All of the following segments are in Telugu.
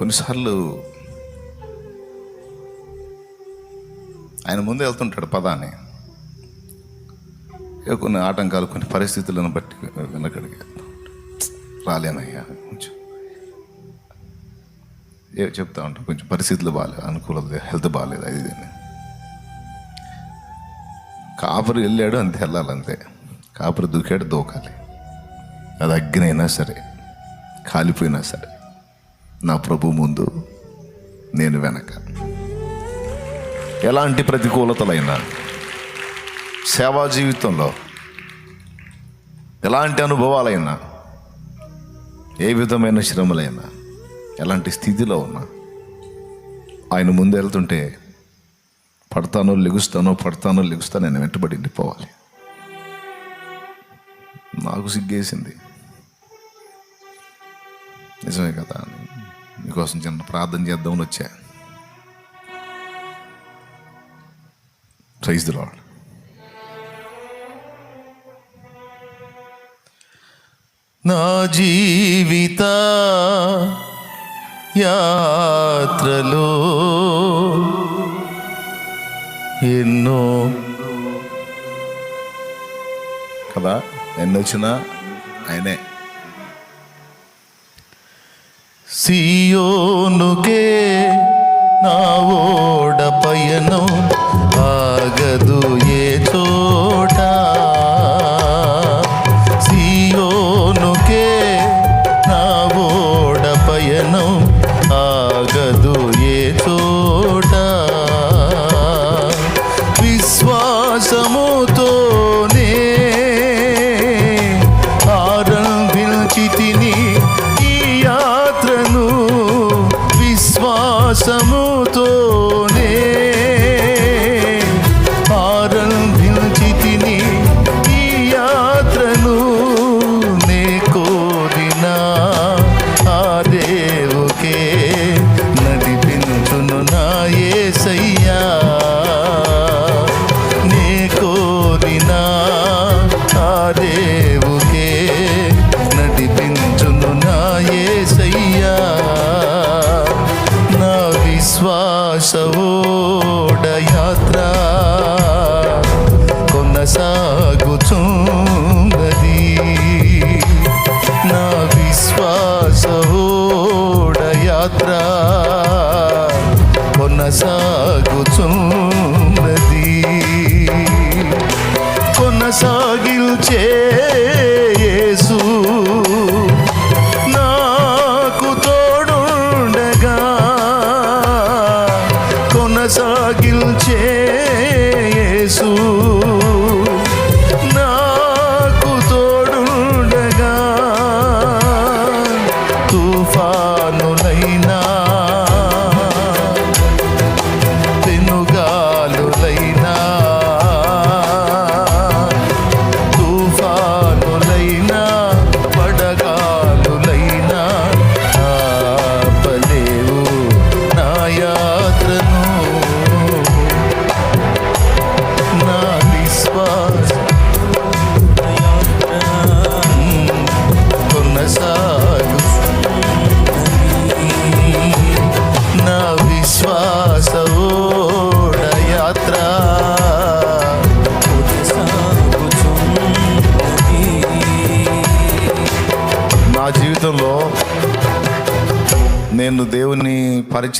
కొన్నిసార్లు ఆయన ముందే వెళ్తుంటాడు పదాన్ని. కొన్ని ఆటంకాలు కొన్ని పరిస్థితులను బట్టి వెనకడికి రాలేనయ్యా కొంచెం. ఏ చెప్తా ఉంటాం కొంచెం పరిస్థితులు బాగాలేదు అనుకూలత హెల్త్ బాగాలేదు అది ఇది కాపురు వెళ్ళాడు అంతే వెళ్ళాలి అంతే కాపరి దూకాడు దూకాలి. అది అగ్ని అయినా సరే కాలిపోయినా సరే. నా ప్రభు ముందు నేను వెనక. ఎలాంటి ప్రతికూలతలైనా సేవా జీవితంలో ఎలాంటి అనుభవాలైనా ఏ విధమైన శ్రమలైనా ఎలాంటి స్థితిలో ఉన్నా ఆయన ముందు వెళ్తుంటే పడతానో లెగుస్తానో పడతానో లెగుస్తాను నేను వెంటబడి వెళ్ళిపోవాలి నాకు సిగ్గేసింది. నిజమే కదా మీకోసం చిన్న ప్రార్థన చేద్దామని వచ్చా. ప్రైజ్ ది లాడ్ నా జీవిత యాత్రలో ఎన్నో కదా ఎన్నొచ్చినా ఆయనే. సియోనుకే నా ఓడ పయనం తుఫానులైనా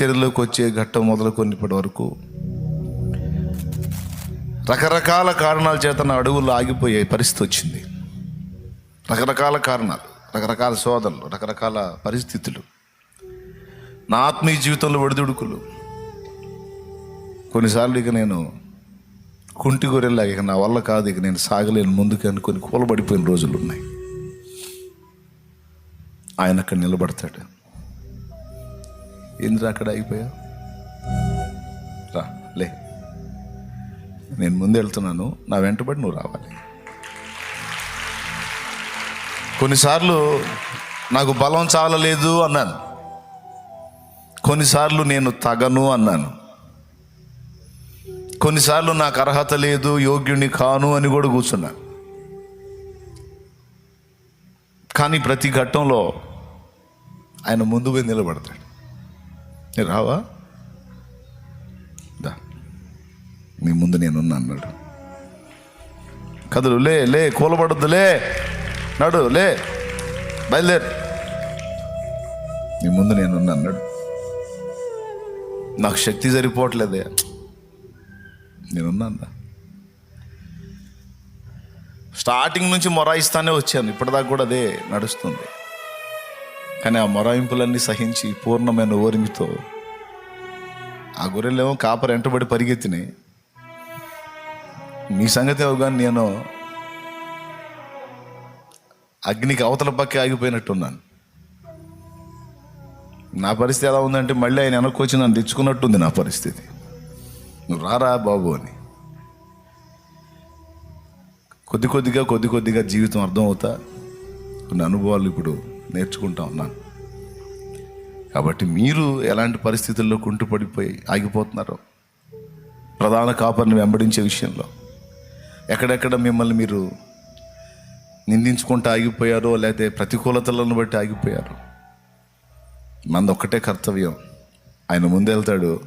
చర్యలోకి వచ్చే ఘట్టం మొదలుకొని ఇప్పటి వరకు రకరకాల కారణాల చేత నా అడుగులు ఆగిపోయే పరిస్థితి వచ్చింది. రకరకాల కారణాలు రకరకాల శోధనలు రకరకాల పరిస్థితులు. నా ఆత్మీయ జీవితంలో ఒడిదుడుకులు. కొన్నిసార్లు ఇక నేను కుంటి గొర్రెలాగా ఇక నా వల్ల కాదు ఇక నేను సాగలేను ముందుకు అనుకొని కూలబడిపోయిన రోజులు ఉన్నాయి. ఆయన అక్కడ నిలబడతాడు. ఎందుకు అక్కడ అయిపోయా రా లే. నేను ముందు వెళ్తున్నాను. నా వెంటబడి నువ్వు రావాలి. కొన్నిసార్లు నాకు బలం చాలలేదు అన్నాను. కొన్నిసార్లు నేను తగను అన్నాను. కొన్నిసార్లు నాకు అర్హత లేదు యోగ్యుని కాను అని కూడా కూర్చున్నాను. కానీ ప్రతి ఘట్టంలో ఆయన ముందు పోయి నిలబడతాడు. రావా? దా. మీ ముందు నేనున్నా అన్నాడు. కదులు లే లే కూలబడద్దు లే. నడు లే. బయలుదేరు. నీ ముందు నేనున్నా అన్నాడు. నాకు శక్తి సరిపోవట్లేదే. నేనున్నా అన్నా. స్టార్టింగ్ నుంచి మొరాయిస్తానే వచ్చాను. ఇప్పటిదాకా కూడా అదే నడుస్తుంది. కానీ ఆ మొరాయింపులన్నీ సహించి పూర్ణమైన ఓరిమితో ఆ గొర్రెలేమో కాపర్ వెంటబడి పరిగెత్తినాయి మీ సంగతి అవగానే నేను అగ్నికి అవతల పక్కే ఆగిపోయినట్టున్నాను. నా పరిస్థితి ఎలా ఉందంటే మళ్ళీ ఆయన వెనక్కి వచ్చి నన్ను తెచ్చుకున్నట్టుంది నా పరిస్థితి. నువ్వు రారా బాబు అని. కొద్ది కొద్దిగా కొద్ది కొద్దిగా జీవితం అర్థం అవుతా కొన్ని అనుభవాలు ఇప్పుడు నేర్చుకుంటా ఉన్నాను. కాబట్టి మీరు ఎలాంటి పరిస్థితుల్లో కుంటుపడిపోయి ఆగిపోతున్నారో ప్రధాన కాపర్ని వెంబడించే విషయంలో ఎక్కడెక్కడ మిమ్మల్ని మీరు నిందించుకుంటూ ఆగిపోయారో లేకపోతే ప్రతికూలతలను బట్టి ఆగిపోయారు మనది ఒక్కటే కర్తవ్యం. ఆయన ముందెళ్తాడు.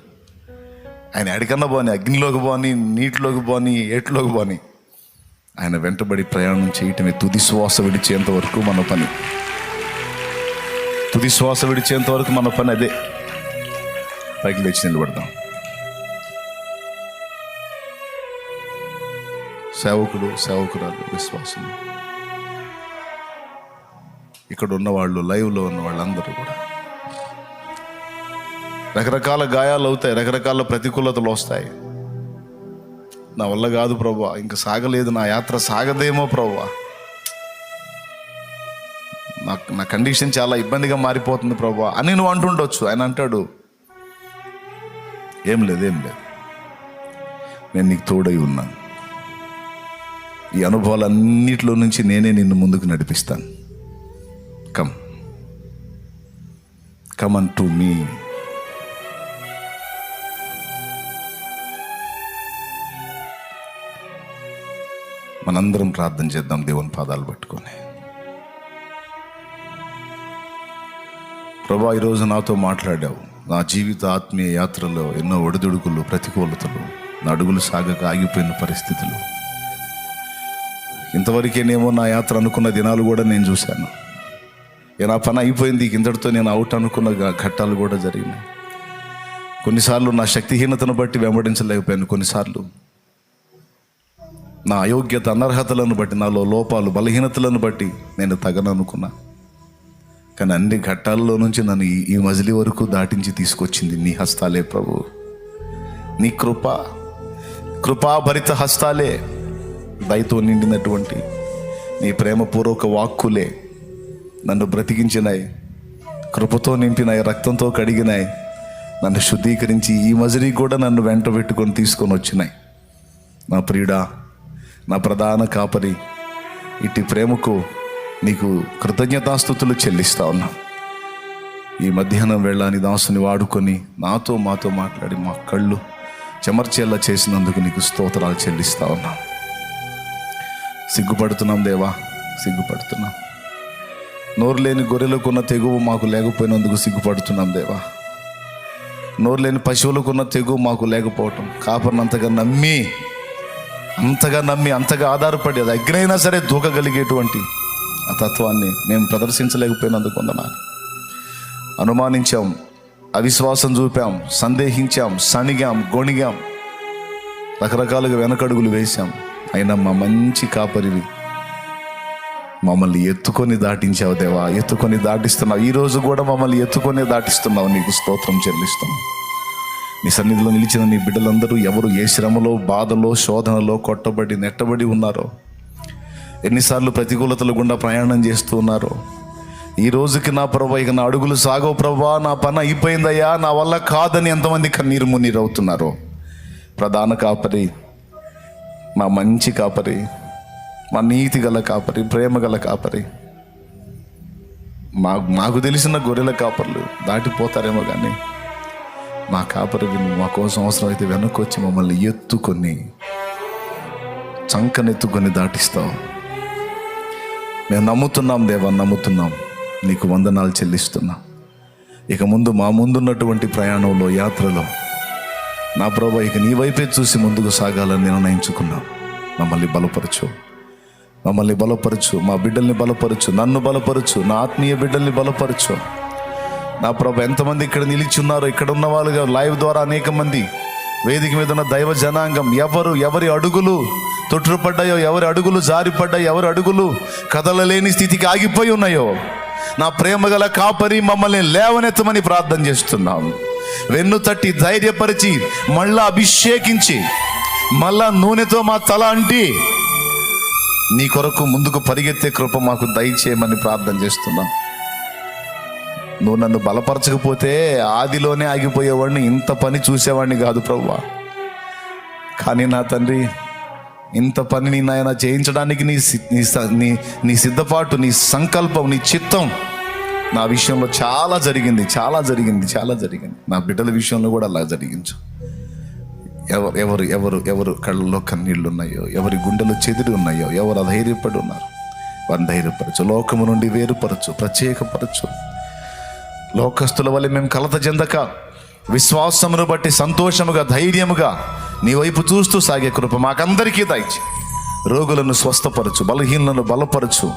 ఆయన ఎడికన్నా బాని అగ్నిలోకి బాని నీటిలోకి బాని ఏటిలోకి బాని ఆయన వెంటబడి ప్రయాణం చేయటమే తుది శ్వాస విడిచేంత వరకు మన పని. తుది శ్వాస విడిచేంత వరకు మన పని అదే. పైకి లేచి నిలబడదాం. సేవకుడు సేవకురాలు విశ్వాసులు. ఇక్కడ ఉన్న వాళ్ళు లైవ్లో ఉన్న వాళ్ళందరూ కూడా. రకరకాల గాయాలు అవుతాయి రకరకాల ప్రతికూలతలు వస్తాయి. నా వల్ల కాదు ప్రభా ఇంకా సాగలేదు నా యాత్ర సాగదేమో ప్రభా. నా నా కండిషన్ చాలా ఇబ్బందిగా మారిపోతుంది ప్రభా అని నువ్వు అంటుండొచ్చు. ఆయన అంటాడు ఏం లేదు ఏం లేదు. నేను నీకు తోడై ఉన్నాను. ఈ అనుభవాలన్నిటిలో నుంచి నేనే నిన్ను ముందుకు నడిపిస్తాను. Come come unto me మనందరం ప్రార్థన చేద్దాం దేవుని పాదాలు పట్టుకొని. ప్రభా ఈరోజు నాతో మాట్లాడావు. నా జీవిత ఆత్మీయ యాత్రలో ఎన్నో ఒడిదుడుకులు ప్రతికూలతలు నా అడుగులు సాగక ఆగిపోయిన పరిస్థితులు. ఇంతవరకేనేమో నా యాత్ర అనుకున్న దినాలు కూడా నేను చూశాను. నా పని అయిపోయింది ఇంతటితో నేను అవుట్ అనుకున్న ఘట్టాలు కూడా జరిగినాయి. కొన్నిసార్లు నా శక్తిహీనతను బట్టి వెంబడించలేకపోయాను. కొన్నిసార్లు నా అయోగ్యత అనర్హతలను బట్టి నాలో లోపాలు బలహీనతలను బట్టి నేను తగననుకున్నా. కానీ అన్ని ఘట్టాల్లో నుంచి నన్ను ఈ- మజిలి మజిలీ వరకు దాటించి తీసుకొచ్చింది నీ హస్తాలే ప్రభు. నీ కృప కృపాభరిత హస్తాలే దయతో నిండినటువంటి నీ ప్రేమపూర్వక వాక్కులే నన్ను బ్రతికించినాయి కృపతో నింపినాయి రక్తంతో కడిగినాయి నన్ను శుద్ధీకరించి ఈ మజిలీ కూడా నన్ను వెంట పెట్టుకొని తీసుకొని వచ్చినాయి. నా ప్రియుడా నా ప్రధాన కాపరి ఇట్టి ప్రేమకు నీకు కృతజ్ఞతాస్థుతులు చెల్లిస్తా ఉన్నా. ఈ మధ్యాహ్నం వేళ నీ దాసుని వాడుకొని నాతో మాతో మాట్లాడి మా కళ్ళు చెమర్చేలా చేసినందుకు నీకు స్తోత్రాలు చెల్లిస్తా ఉన్నా. సిగ్గుపడుతున్నాం దేవా సిగ్గుపడుతున్నాం. నోరు లేని గొర్రెలకున్న తెగువ మాకు లేకపోయినందుకు సిగ్గుపడుతున్నాం దేవా. నోరు లేని పశువులకున్న తెగువ మాకు లేకపోవటం కాపర్నంతగా నమ్మి అంతగా నమ్మి అంతగా ఆధారపడి అది అగ్నైనా సరే దూకగలిగేటువంటి ఆ తత్వాన్ని మేము ప్రదర్శించలేకపోయినందుకు వందనాలు. అనుమానించాం అవిశ్వాసం చూపాం సందేహించాం సణిగాం గొణిగాం రకరకాలుగా వెనకడుగులు వేశాం. అయినా మా మంచి కాపరివి మమ్మల్ని ఎత్తుకొని దాటించావు దేవా ఎత్తుకొని దాటిస్తున్నావు. ఈరోజు కూడా మమ్మల్ని ఎత్తుకొని దాటిస్తున్నావు. నీకు స్తోత్రం చెల్లిస్తున్నాం నీ సన్నిధిలో నిలిచిన నీ బిడ్డలందరూ ఎవరు ఏ శ్రమలో బాధలో శోధనలో కొట్టబడి నెట్టబడి ఉన్నారో ఎన్నిసార్లు ప్రతికూలతలు గుండా ప్రయాణం చేస్తూ ఉన్నారో. ఈ రోజుకి నా ప్రభా ఇక నా అడుగులు సాగో ప్రభా నా పని అయిపోయిందయ్యా నా వల్ల కాదని ఎంతమంది కన్నీరు మున్నీరు అవుతున్నారో. ప్రధాన కాపరి మా మంచి కాపరి మా నీతి గల కాపరి ప్రేమ గల కాపరి మా మాకు తెలిసిన గొర్రెల కాపర్లు దాటిపోతారేమో కానీ మా కాపరి విను మా కోసం అవసరం అయితే వెనక్కి వచ్చి మమ్మల్ని ఎత్తుకొని చంకనెత్తుకొని దాటిస్తావు. మేము నమ్ముతున్నాం దేవా నమ్ముతున్నాం. నీకు వందనాలు చెల్లిస్తున్నాం. ఇక ముందు మా ముందున్నటువంటి ప్రయాణంలో యాత్రలో నా ప్రభా ఇక నీ వైపే చూసి ముందుకు సాగాలని నిర్ణయించుకున్నాం. మమ్మల్ని బలపరచు. మమ్మల్ని బలపరచు. మా బిడ్డల్ని బలపరచు. నన్ను బలపరచు. నా ఆత్మీయ బిడ్డల్ని బలపరచు. నా ప్రభు ఎంతమంది ఇక్కడ నిలిచి ఉన్నారో ఇక్కడ ఉన్న వాళ్ళుగా లైవ్ ద్వారా అనేక మంది వేదిక మీద ఉన్న దైవ జనాంగం ఎవరు ఎవరి అడుగులు తొట్టుపడ్డాయో ఎవరి అడుగులు జారిపడ్డాయో ఎవరి అడుగులు కదలలేని స్థితికి ఆగిపోయి ఉన్నాయో నా ప్రేమ గల కాపరి మమ్మల్ని లేవనెత్తమని ప్రార్థన చేస్తున్నాం. వెన్ను తట్టి ధైర్యపరిచి మళ్ళా అభిషేకించి మళ్ళా నూనెతో మా తల అంటి నీ కొరకు ముందుకు పరిగెత్తే కృప మాకు దయచేయమని ప్రార్థన చేస్తున్నాం. నువ్వు నన్ను బలపరచకపోతే ఆదిలోనే ఆగిపోయేవాడిని ఇంత పని చూసేవాడిని కాదు ప్రభా కానీ నా తండ్రి ఇంత పనిని నాయన చేయించడానికి నీ సి- నీ స- నీ నీ సిద్ధపాటు నీ సంకల్పం నీ చిత్తం నా విషయంలో చాలా జరిగింది చాలా జరిగింది చాలా జరిగింది. నా బిడ్డల విషయంలో కూడా అలా జరిగించు. ఎవరు ఎవరు ఎవరు ఎవరు కళ్ళలో కన్నీళ్ళు ఉన్నాయో ఎవరి గుండెలు చెదిరి ఉన్నాయో ఎవరు అధైర్యపడి ఉన్నారు వారిని ధైర్యపరచు. లోకము నుండి వేరుపరచు ప్రత్యేకపరచు. లోకస్తుల వల్ల మేము కలత చెందక విశ్వాసమును బట్టి సంతోషముగా ధైర్యముగా నీ వైపు చూస్తూ సాగే కృప మాకందరికీ దాయిచి. రోగులను స్వస్థపరచు బలహీనలను బలపరచు.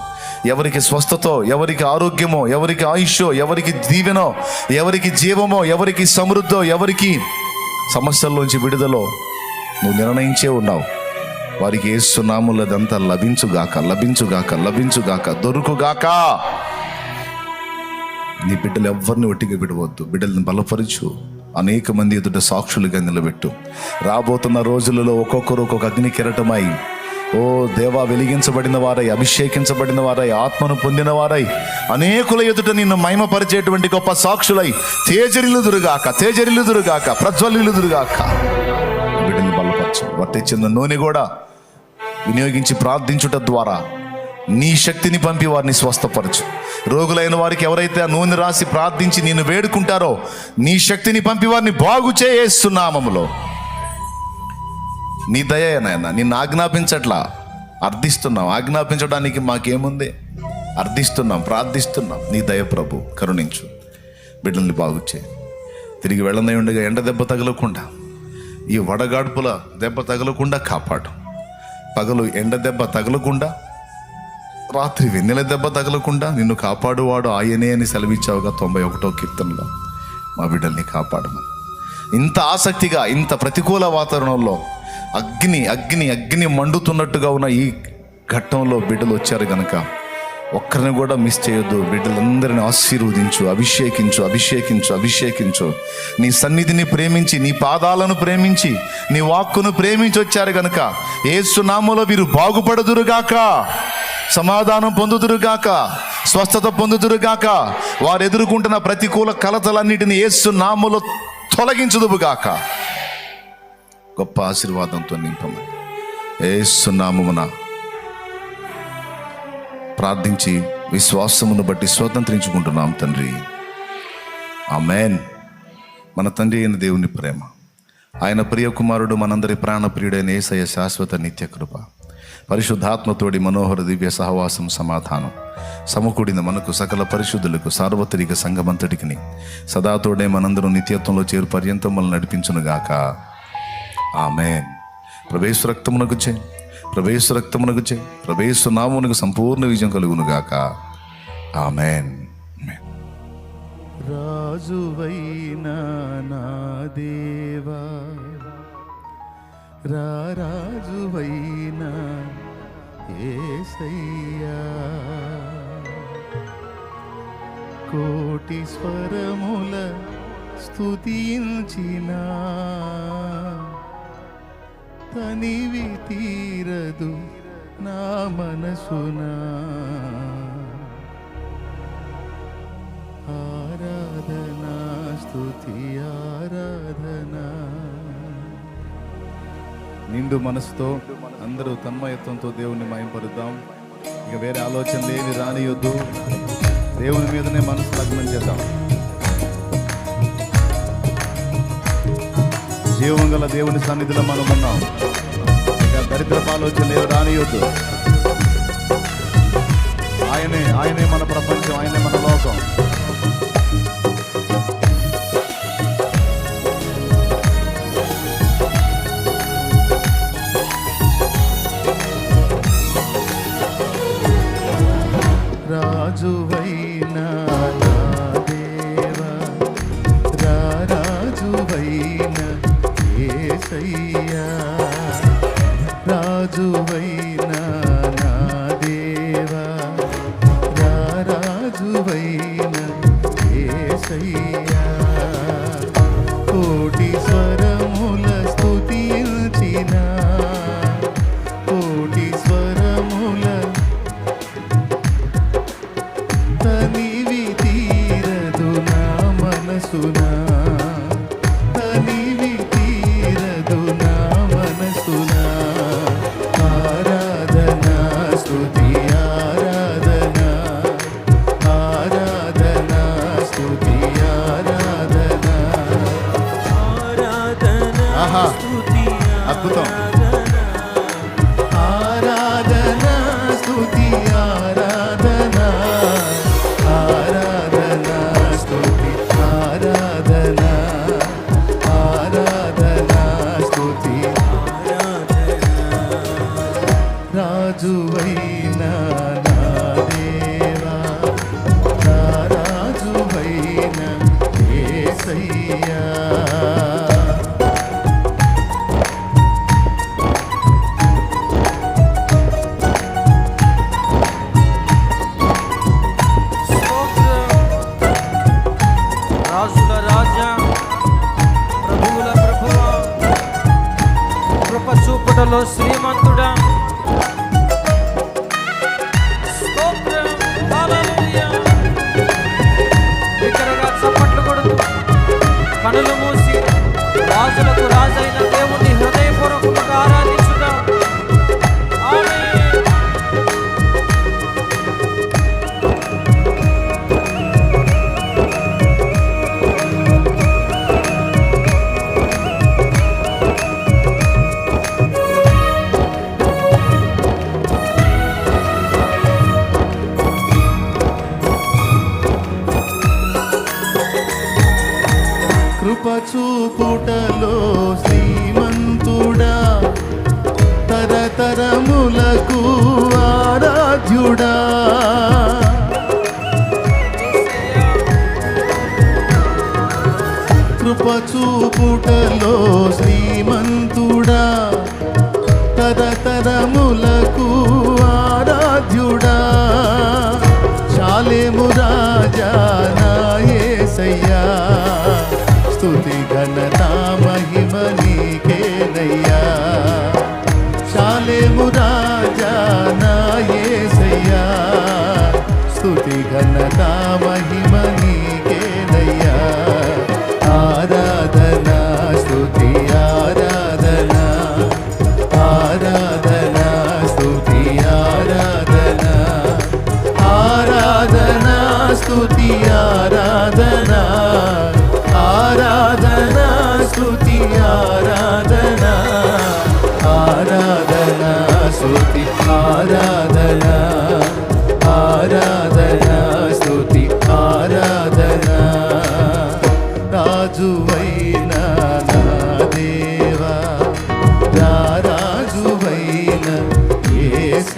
ఎవరికి స్వస్థతో ఎవరికి ఆరోగ్యమో ఎవరికి ఆయుషో ఎవరికి దీవెనో ఎవరికి జీవమో ఎవరికి సమృద్ధో ఎవరికి సమస్యల్లోంచి విడుదలో నువ్వు నిర్ణయించే ఉన్నావు. వారికి ఏస్తున్నాములదంతా లభించుగాక లభించుగాక లభించుగాక దొరుకుగాక. నీ బిడ్డలు ఎవరిని ఒట్టిగా విడవద్దు. బిడ్డలను బలపరచు. అనేక మంది ఎదుట సాక్షులుగా నిలబెట్టు. రాబోతున్న రోజులలో ఒక్కొక్కరు ఒక్కొక్క అగ్ని కిరటమై ఓ దేవా వెలిగించబడిన వారై అభిషేకించబడిన వారై ఆత్మను పొందిన వారై అనేకుల ఎదుట నిన్ను మహిమపరిచేటువంటి గొప్ప సాక్షులై తేజరిలుదురుగాక తేజరిలుదురుగాక ప్రజ్వలిలుదురుగాక బిడ్డలు బలపరచు. వర్తించిన నూనె కూడా వినియోగించి ప్రార్థించుట ద్వారా నీ శక్తిని పంపి వారిని స్వస్థపరచు. రోగులైన వారికి ఎవరైతే ఆ నూనె రాసి ప్రార్థించి నిన్ను వేడుకుంటారో నీ శక్తిని పంపి వారిని బాగు చేస్తున్నామములో నీ దయనాయన నిన్ను ఆజ్ఞాపించట్లా అర్థిస్తున్నాం. ఆజ్ఞాపించడానికి మాకేముంది? అర్థిస్తున్నాం ప్రార్థిస్తున్నాం. నీ దయ ప్రభు కరుణించు. బిడ్డల్ని బాగు చేయి. తిరిగి వెళ్ళనై ఉండగా ఎండ దెబ్బ తగలకుండా ఈ వడగాడ్పుల దెబ్బ తగలకుండా కాపాడు. పగలు ఎండ దెబ్బ తగలకుండా రాత్రి వెన్నెల దెబ్బ తగలకుండా నిన్ను కాపాడువాడు ఆయనే అని సెలవిచ్చావుగా తొంభై ఒకటో కీర్తనలో. మా బిడ్డల్ని కాపాడమని. ఇంత ఆసక్తిగా ఇంత ప్రతికూల వాతావరణంలో అగ్ని అగ్ని అగ్ని మండుతున్నట్టుగా ఉన్న ఈ ఘట్టంలో బిడ్డలు వచ్చారు కనుక ఒక్కరిని కూడా మిస్ చేయొద్దు. బిడ్డలందరిని ఆశీర్వదించు అభిషేకించు అభిషేకించు అభిషేకించు. నీ సన్నిధిని ప్రేమించి నీ పాదాలను ప్రేమించి నీ వాక్కును ప్రేమించి వచ్చారు గనక. ఏసునామలో వీరు బాగుపడదురుగాక. సమాధానం పొందుదురుగాక స్వస్థత పొందుదురుగాక వారు ఎదుర్కొంటున్న ప్రతికూల కలతలన్నిటిని ఏసు నామలో తొలగించుదువుగాక. గొప్ప ఆశీర్వాదంతో నింపమని ఏసు నామమున ప్రార్థించి విశ్వాసమును బట్టి స్వతంత్రించుకుంటున్నాం తండ్రి. ఆమెన్. మన తండ్రి అయిన దేవుని ప్రేమ. ఆయన ప్రియ కుమారుడు మనందరి ప్రాణప్రియుడైన ఏసయ శాశ్వత నిత్య కృప. పరిశుద్ధాత్మతోడి మనోహర దివ్య సహవాసం సమాధానం. సమకూడిన మనకు సకల పరిశుద్ధులకు సార్వత్రిక సంఘమంతటికి సదాతోడే మనందరం నిత్యత్వంలో చేరు పర్యంతం మనం నడిపించునుగాక ఆమెన్. ప్రవేశ రక్తమునకు చే ప్రవేశ రక్తమునకు చే ప్రవేశ నామునకు సంపూర్ణ విజయం కలుగునుగాక ఆమెన్ ఆమెన్. రాజువైన నా దేవా రారాజువైన ఏసయ్యా. కోటి స్వరముల స్తుతించిన తనివి తీరదు నా మనసునా. ఆరాధనా స్తుతి ఆరాధనా. నిండు మనసుతో అందరూ తన్మయత్వంతో దేవుణ్ణి మయంపరుద్దాం ఇక వేరే ఆలోచనలు ఏమి రానియొద్దు. దేవుని మీదనే మనసు లగ్నం చేద్దాం. జీవం గల దేవుని సన్నిధిలో మనం ఉన్నాం. ఇక దరిద్రపు ఆలోచనలు ఏమి రానియొద్దు. ఆయనే ఆయనే మన ప్రపంచం ఆయనే మన లోకం. రాజువైన నా దేవా నా రాజువైన ఏసయ్య. I'm Amen.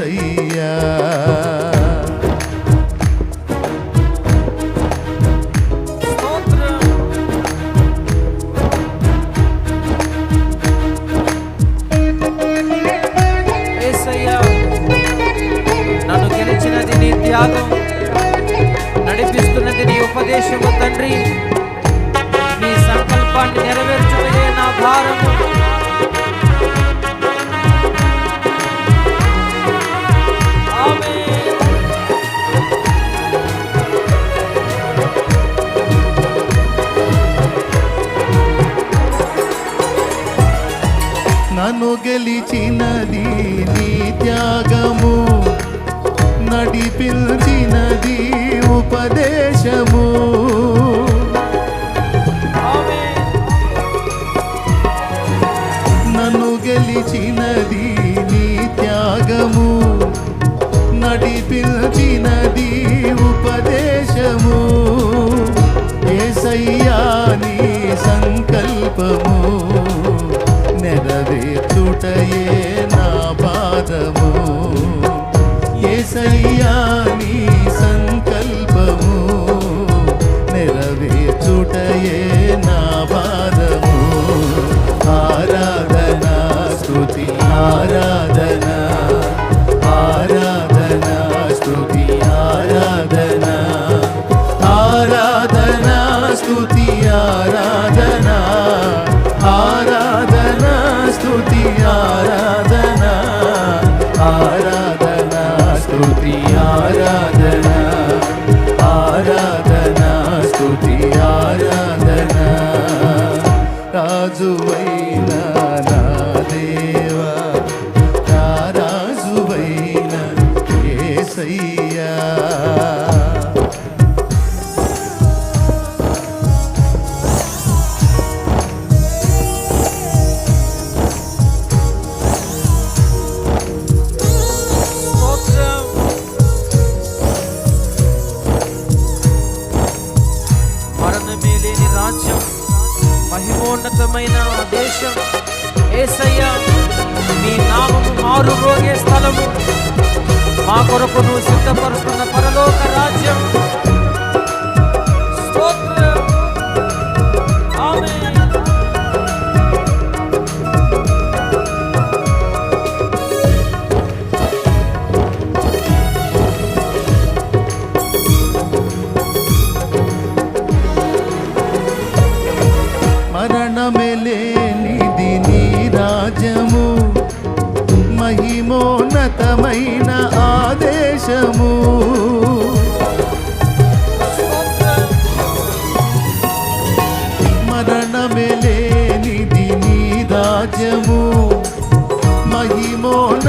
தை పిలిచినది ఉపదేశము. నన్ను గెలిచినది నీ త్యాగము. నడి పిలిచినది ఉపదేశము. ఏసయ్యాని సంకల్పము సంకల్పము నెరవేర్చుటయే నా పాదము ఏసయ్యా నీ సంకల్పము నెరవేర్చుటయే నా భారము. ఆరాధన స్తుతి మహిమోన్నతమైన దేశం. ఏసయ్య మీ నామము మారు రోగే స్థలము. మా కొరకు నువ్వు సిద్ధపరుస్తున్న పరలోక రాజ్యం. মন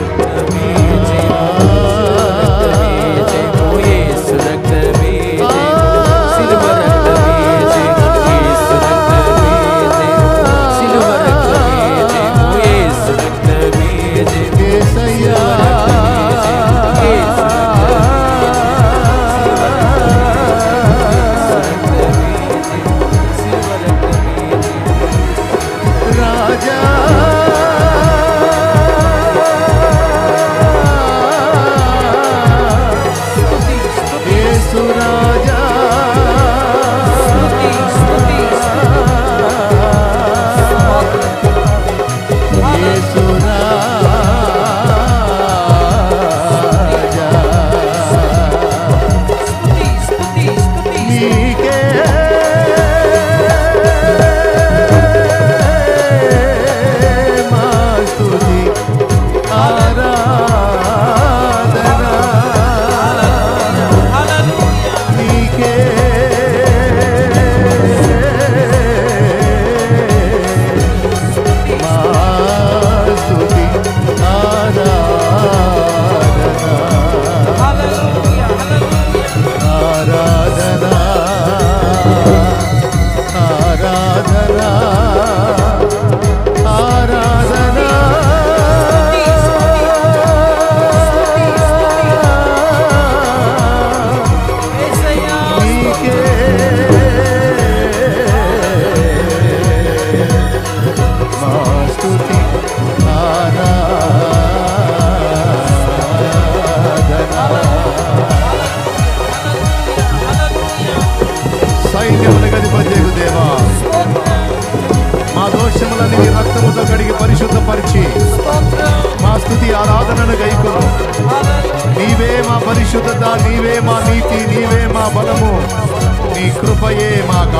కృపయే మాకు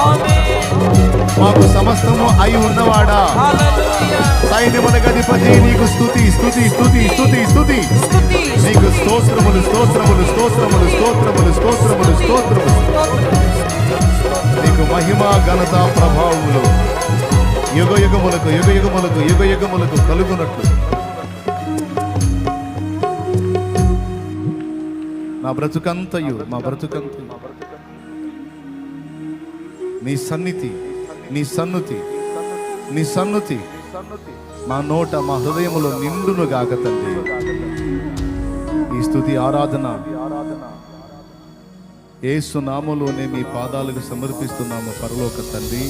ఆమేన్. మాకు సమస్తము అయి ఉన్నవాడా? సైన్యములకు అధిపతి నీకు స్తుతి స్తుతి స్తుతి స్తుతి స్తుతి. స్తుతి. నీకు స్తోత్రములు స్తోత్రములు స్తోత్రములు స్తోత్రములు స్తోత్రములు స్తోత్రములు. నీకు మహిమ ఘనత ప్రభావములు. యుగ యుగములకు యుగ యుగములకు యుగ యుగములకు కలుగునట్లు. నా బ్రతుకంతయు మా బ్రతుకంతయు. నీ సన్నిధి నీ సన్నుతి నీ సన్నుతి మా నోట మా హృదయములో నిండును గాక తండ్రి. ఈ స్థుతి ఆరాధన ఏసు నామములోనే మీ పాదాలకు సమర్పిస్తున్నాము పరలోక తండ్రి.